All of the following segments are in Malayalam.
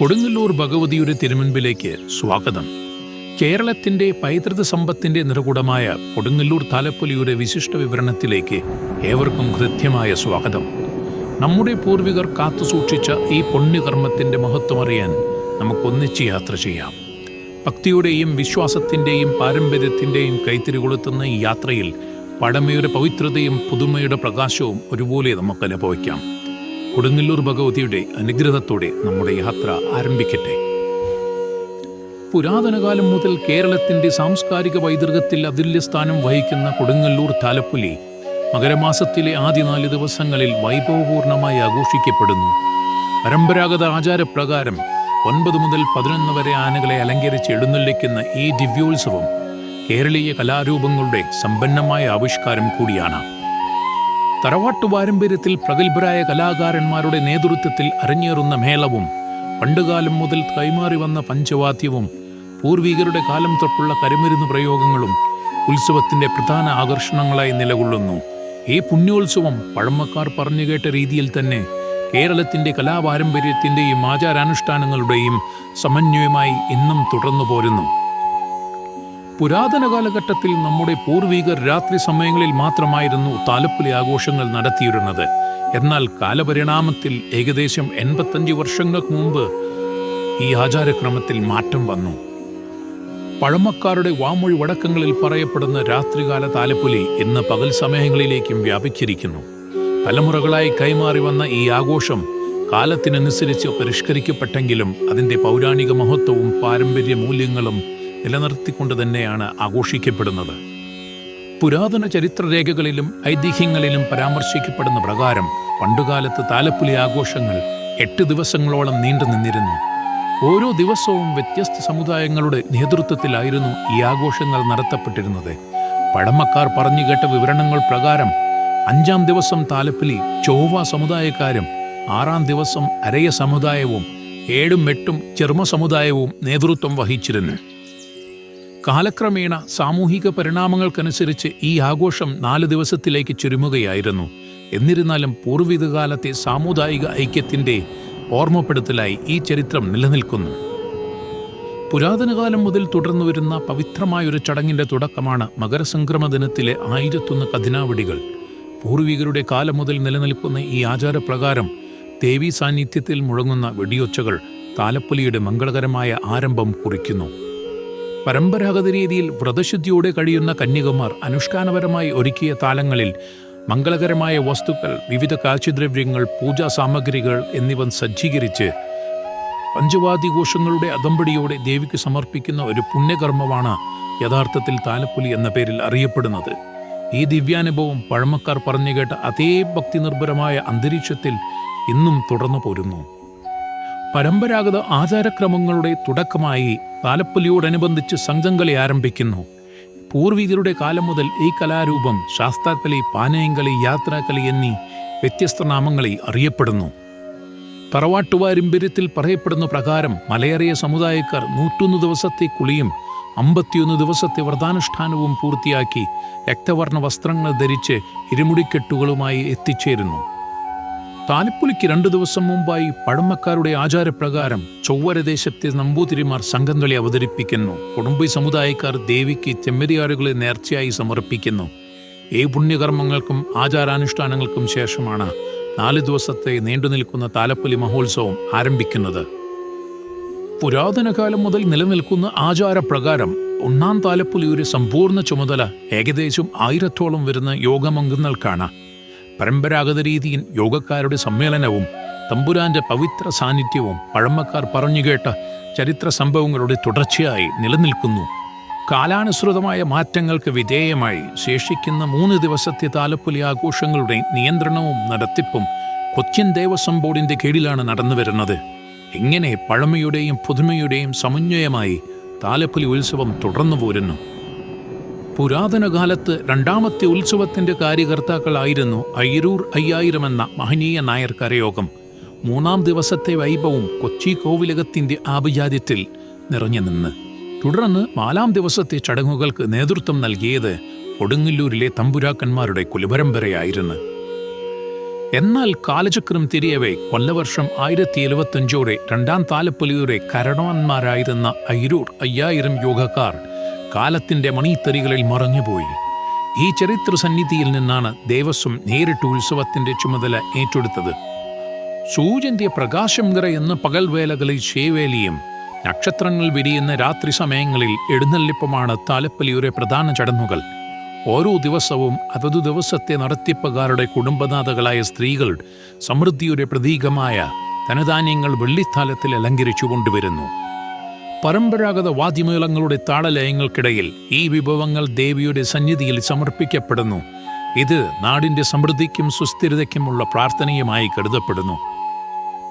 കൊടുങ്ങല്ലൂർ ഭഗവതിയുടെ തിരുമുൻപിലേക്ക് സ്വാഗതം. കേരളത്തിന്റെ പൈതൃക സമ്പത്തിന്റെ നിറകുടമായ കൊടുങ്ങല്ലൂർ താലപ്പൊലിയുടെ വിശിഷ്ട വിവരണത്തിലേക്ക് ഏവർക്കും കൃത്യമായ സ്വാഗതം. നമ്മുടെ പൂർവികർ കാത്തുസൂക്ഷിച്ച ഈ പുണ്യകർമ്മത്തിന്റെ മഹത്വമറിയാൻ നമുക്കൊന്നിച്ച് യാത്ര ചെയ്യാം. ഭക്തിയുടെയും വിശ്വാസത്തിന്റെയും പാരമ്പര്യത്തിന്റെയും കൈത്തിരി കൊളുത്തുന്ന ഈ യാത്രയിൽ പഴമയുടെ പവിത്രതയും പുതുമയുടെ പ്രകാശവും ഒരുപോലെ നമുക്ക് അനുഭവിക്കാം. കൊടുങ്ങല്ലൂർ ഭഗവതിയുടെ അനുഗ്രഹത്തോടെ നമ്മുടെ യാത്ര ആരംഭിക്കട്ടെ. പുരാതനകാലം മുതൽ കേരളത്തിന്റെ സാംസ്കാരിക പൈതൃകത്തിൽ അതുല്യ സ്ഥാനം വഹിക്കുന്ന കൊടുങ്ങല്ലൂർ താലപ്പൊലി മകരമാസത്തിലെ ആദ്യ നാല് ദിവസങ്ങളിൽ വൈഭവപൂർണമായി ആഘോഷിക്കപ്പെടുന്നു. പരമ്പരാഗത ആചാരപ്രകാരം ഒൻപത് മുതൽ പതിനൊന്ന് വരെ ആനകളെ അലങ്കരിച്ച് എഴുന്നള്ളിക്കുന്ന ഈ ദിവ്യോത്സവം കേരളീയ കലാരൂപങ്ങളുടെ സമ്പന്നമായ ആവിഷ്കാരം കൂടിയാണ്. തറവാട്ടു പാരമ്പര്യത്തിൽ പ്രഗത്ഭരായ കലാകാരന്മാരുടെ നേതൃത്വത്തിൽ അരങ്ങേറുന്ന മേളവും പണ്ടുകാലം മുതൽ കൈമാറി വന്ന പഞ്ചവാദ്യവും പൂർവികരുടെ കാലം തൊട്ടുള്ള കരിമരുന്ന് പ്രയോഗങ്ങളും ഉത്സവത്തിന്റെ പ്രധാന ആകർഷണങ്ങളായി നിലകൊള്ളുന്നു. ഈ പുണ്യോത്സവം പഴമക്കാർ പറഞ്ഞു കേട്ട രീതിയിൽ തന്നെ കേരളത്തിന്റെ കലാപാരമ്പര്യത്തിന്റെയും ആചാരാനുഷ്ഠാനങ്ങളുടെയും സമന്വയമായി ഇന്നും തുടർന്നു പോരുന്നു പുരാതന കാലഘട്ടത്തിൽ നമ്മുടെ പൂർവികർ രാത്രി സമയങ്ങളിൽ മാത്രമായിരുന്നു താലപ്പൊലി ആഘോഷങ്ങൾ നടത്തിയിരുന്നത്. എന്നാൽ കാലപരിണാമത്തിൽ ഏകദേശം എൺപത്തഞ്ച് വർഷങ്ങൾക്ക് മുമ്പ് ഈ ആചാരക്രമത്തിൽ മാറ്റം വന്നു. പഴമക്കാരുടെ വാമൊഴി വടക്കങ്ങളിൽ പറയപ്പെടുന്ന രാത്രികാല താലപ്പൊലി ഇന്ന് പകൽ സമയങ്ങളിലേക്കും വ്യാപിച്ചിരിക്കുന്നു. തലമുറകളായി കൈമാറി വന്ന ഈ ആഘോഷം കാലത്തിനനുസരിച്ച് പരിഷ്കരിക്കപ്പെട്ടെങ്കിലും അതിന്റെ പൗരാണിക മഹത്വവും പാരമ്പര്യ മൂല്യങ്ങളും നിലനിർത്തിക്കൊണ്ട് തന്നെയാണ് ആഘോഷിക്കപ്പെടുന്നത്. പുരാതന ചരിത്രരേഖകളിലും ഐതിഹ്യങ്ങളിലും പരാമർശിക്കപ്പെടുന്ന പ്രകാരം പണ്ടുകാലത്ത് താലപ്പുലി ആഘോഷങ്ങൾ എട്ട് ദിവസങ്ങളോളം നീണ്ടു നിന്നിരുന്നു. ഓരോ ദിവസവും വ്യത്യസ്ത സമുദായങ്ങളുടെ നേതൃത്വത്തിലായിരുന്നു ഈ ആഘോഷങ്ങൾ നടത്തപ്പെട്ടിരുന്നത്. പഴമക്കാർ പറഞ്ഞു കേട്ട വിവരണങ്ങൾ പ്രകാരം അഞ്ചാം ദിവസം താലപ്പുലി ചൊവ്വ സമുദായക്കാരും ആറാം ദിവസം അരയ സമുദായവും ഏഴും എട്ടും ചെറുമ സമുദായവും നേതൃത്വം വഹിച്ചിരുന്നു. കാലക്രമേണ സാമൂഹിക പരിണാമങ്ങൾക്കനുസരിച്ച് ഈ ആഘോഷം നാല് ദിവസത്തിലേക്ക് ചുരുങ്ങുകയായിരുന്നു. എന്നിരുന്നാലും പൂർവികകാലത്തെ സാമുദായിക ഐക്യത്തിന്റെ ഓർമ്മപ്പെടുത്തലായി ഈ ചരിത്രം നിലനിൽക്കുന്നു. പുരാതനകാലം മുതൽ തുടർന്നു വരുന്ന പവിത്രമായൊരു ചടങ്ങിന്റെ തുടക്കമാണ് മകരസംക്രമ ദിനത്തിലെ ആയിരത്തൊന്ന് കഥിനാവടികൾ പൂർവികരുടെ കാലം മുതൽ നിലനിൽക്കുന്ന ഈ ആചാരപ്രകാരം ദേവീ സാന്നിധ്യത്തിൽ മുഴങ്ങുന്ന വെടിയൊച്ചകൾ താലപ്പൊലിയുടെ മംഗളകരമായ ആരംഭം കുറിക്കുന്നു. പരമ്പരാഗത രീതിയിൽ വ്രതശുദ്ധിയോടെ കഴിയുന്ന കന്യകമാർ അനുഷ്ഠാനപരമായി ഒരുക്കിയ താലങ്ങളിൽ മംഗളകരമായ വസ്തുക്കൾ വിവിധ കാഴ്ചദ്രവ്യങ്ങൾ പൂജാ സാമഗ്രികൾ എന്നിവ സജ്ജീകരിച്ച് പഞ്ചവാദിഘോഷങ്ങളുടെ അതമ്പടിയോടെ ദേവിക്ക് സമർപ്പിക്കുന്ന ഒരു പുണ്യകർമ്മമാണ് യഥാർത്ഥത്തിൽ താലപ്പൊലി എന്ന പേരിൽ അറിയപ്പെടുന്നത്. ഈ ദിവ്യാനുഭവം പഴമക്കാർ പറഞ്ഞുകേട്ട അതേ ഭക്തി നിർഭരമായ അന്തരീക്ഷത്തിൽ ഇന്നും തുടർന്നു പോരുന്നു പരമ്പരാഗത ആചാരക്രമങ്ങളുടെ തുടക്കമായി താലപ്പൊലിയോടനുബന്ധിച്ച് സംഘങ്ങളെ ആരംഭിക്കുന്നു. പൂർവികരുടെ കാലം മുതൽ ഈ കലാരൂപം ശാസ്താക്കളി പാനയംകളി യാത്രാക്കളി എന്നീ വ്യത്യസ്ത നാമങ്ങളിൽ അറിയപ്പെടുന്നു. തറവാട്ടുവാരിമ്പര്യത്തിൽ പറയപ്പെടുന്ന പ്രകാരം മലയേറിയ സമുദായക്കാർ നൂറ്റൊന്ന് ദിവസത്തെ കുളിയും അമ്പത്തിയൊന്ന് ദിവസത്തെ വ്രതാനുഷ്ഠാനവും പൂർത്തിയാക്കി രക്തവർണ വസ്ത്രങ്ങൾ ധരിച്ച് ഇരുമുടിക്കെട്ടുകളുമായി എത്തിച്ചേരുന്നു. താലപ്പൊലിക്ക് രണ്ടു ദിവസം മുമ്പായി പഴമക്കാരുടെ ആചാരപ്രകാരം ചൊവ്വരദേശത്തെ നമ്പൂതിരിമാർ സംഘംകളി അവതരിപ്പിക്കുന്നു. കുടുംബി സമുദായക്കാർ ദേവിക്ക് ചെമ്മരിയാറുകളെ നേർച്ചയായി സമർപ്പിക്കുന്നു. ഈ പുണ്യകർമ്മങ്ങൾക്കും ആചാരാനുഷ്ഠാനങ്ങൾക്കും ശേഷമാണ് നാല് ദിവസത്തെ നീണ്ടുനിൽക്കുന്ന താലപ്പൊലി മഹോത്സവം ആരംഭിക്കുന്നത്. പുരാതന കാലം മുതൽ നിലനിൽക്കുന്ന ആചാരപ്രകാരം ഒന്നാം താലപ്പൊലിയുടെ സമ്പൂർണ ചുമതല ഏകദേശം ആയിരത്തോളം വരുന്ന യോഗമംഗങ്ങൾക്കാണ്. പരമ്പരാഗത രീതിയിൽ യോഗക്കാരുടെ സമ്മേളനവും തമ്പുരാന്റെ പവിത്ര സാന്നിധ്യവും പഴമക്കാർ പറഞ്ഞു കേട്ട ചരിത്ര സംഭവങ്ങളുടെ തുടർച്ചയായി നിലനിൽക്കുന്നു. കാലാനുസൃതമായ മാറ്റങ്ങൾക്ക് വിധേയമായി ശേഷിക്കുന്ന മൂന്ന് ദിവസത്തെ താലപ്പൊലി ആഘോഷങ്ങളുടെ നിയന്ത്രണവും നടത്തിപ്പും കൊച്ചിൻ ദേവസ്വം ബോർഡിന്റെ കീഴിലാണ് നടന്നുവരുന്നത് ഇങ്ങനെ പഴമയുടെയും പുതുമയുടെയും സമന്വയമായി താലപ്പൊലി ഉത്സവം തുടർന്നു പോരുന്നു പുരാതന കാലത്ത് രണ്ടാമത്തെ ഉത്സവത്തിന്റെ കാര്യകർത്താക്കളായിരുന്നു അയ്യരൂർ അയ്യായിരം എന്ന മഹനീയ നായർ കരയോഗം. മൂന്നാം ദിവസത്തെ വൈഭവം കൊച്ചി കോവിലകത്തിന്റെ ആഭിജാത്യത്തിൽ നിറഞ്ഞു നിന്ന്. തുടർന്ന് നാലാം ദിവസത്തെ ചടങ്ങുകൾക്ക് നേതൃത്വം നൽകിയത് കൊടുങ്ങല്ലൂരിലെ തമ്പുരാക്കന്മാരുടെ കുലപരമ്പരയായിരുന്നു. എന്നാൽ കാലചക്രം തിരിയവേ കൊല്ലവർഷം ആയിരത്തി എഴുപത്തഞ്ചോടെ രണ്ടാം താലപ്പൊലിയുടെ കരണവന്മാരായിരുന്ന അയിരൂർ അയ്യായിരം യോഗക്കാർ കാലത്തിന്റെ മണിത്തരികളിൽ മറഞ്ഞുപോയി. ഈ ചരിത്ര സന്നിധിയിൽ നിന്നാണ് ദേവസ്വം നേരിട്ട് ഉത്സവത്തിന്റെ ചുമതല ഏറ്റെടുത്തത്. സൂര്യന്റെ പ്രകാശം നിറയുന്ന പകൽവേലകളിൽ ശേവേലിയും നക്ഷത്രങ്ങൾ വിരിയുന്ന രാത്രി സമയങ്ങളിൽ എഴുന്നള്ളിപ്പുമാണ് താലപ്പലിയുടെ പ്രധാന ചടങ്ങുകൾ. ഓരോ ദിവസവും അതതു ദിവസത്തെ നടത്തിപ്പുകാരുടെ കുടുംബനാഥകളായ സ്ത്രീകൾ സമൃദ്ധിയുടെ പ്രതീകമായ ധനധാന്യങ്ങൾ വെള്ളിത്താലത്തിൽ അലങ്കരിച്ചു കൊണ്ടുവരുന്നു പരമ്പരാഗത വാദ്യമേളങ്ങളുടെ താളലയങ്ങൾക്കിടയിൽ ഈ വിഭവങ്ങൾ ദേവിയുടെ സന്നിധിയിൽ സമർപ്പിക്കപ്പെടുന്നു. ഇത് നാടിന്റെ സമൃദ്ധിക്കും സുസ്ഥിരതയ്ക്കുമുള്ള പ്രാർത്ഥനയുമായി കരുതപ്പെടുന്നു.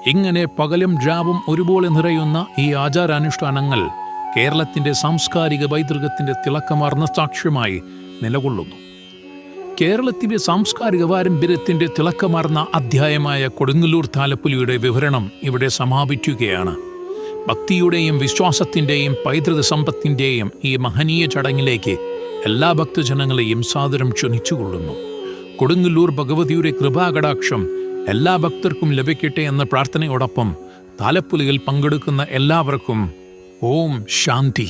ഇങ്ങനെ പകലും രാവും ഒരുപോലെ നിറയുന്ന ഈ ആചാരാനുഷ്ഠാനങ്ങൾ കേരളത്തിന്റെ സാംസ്കാരിക പൈതൃകത്തിന്റെ തിളക്കമാർന്ന സാക്ഷ്യമായി നിലകൊള്ളുന്നു. കേരളത്തിന്റെ സാംസ്കാരിക പാരമ്പര്യത്തിന്റെ തിളക്കമാർന്ന അധ്യായമായ കൊടുങ്ങല്ലൂർ താലപ്പുലിയുടെ വിവരണം ഇവിടെ സമാപിക്കുകയാണ്. ഭക്തിയുടെയും വിശ്വാസത്തിന്റെയും പൈതൃക സമ്പത്തിന്റെയും ഈ മഹനീയ ചടങ്ങിലേക്ക് എല്ലാ ഭക്തജനങ്ങളെയും സാദരം ക്ഷണിച്ചുകൊള്ളുന്നു. കൊടുങ്ങല്ലൂർ ഭഗവതിയുടെ കൃപാകടാക്ഷം എല്ലാ ഭക്തർക്കും ലഭിക്കട്ടെ എന്ന പ്രാർത്ഥനയോടൊപ്പം താലപ്പുലിയിൽ പങ്കെടുക്കുന്ന എല്ലാവർക്കും ഓം ശാന്തി.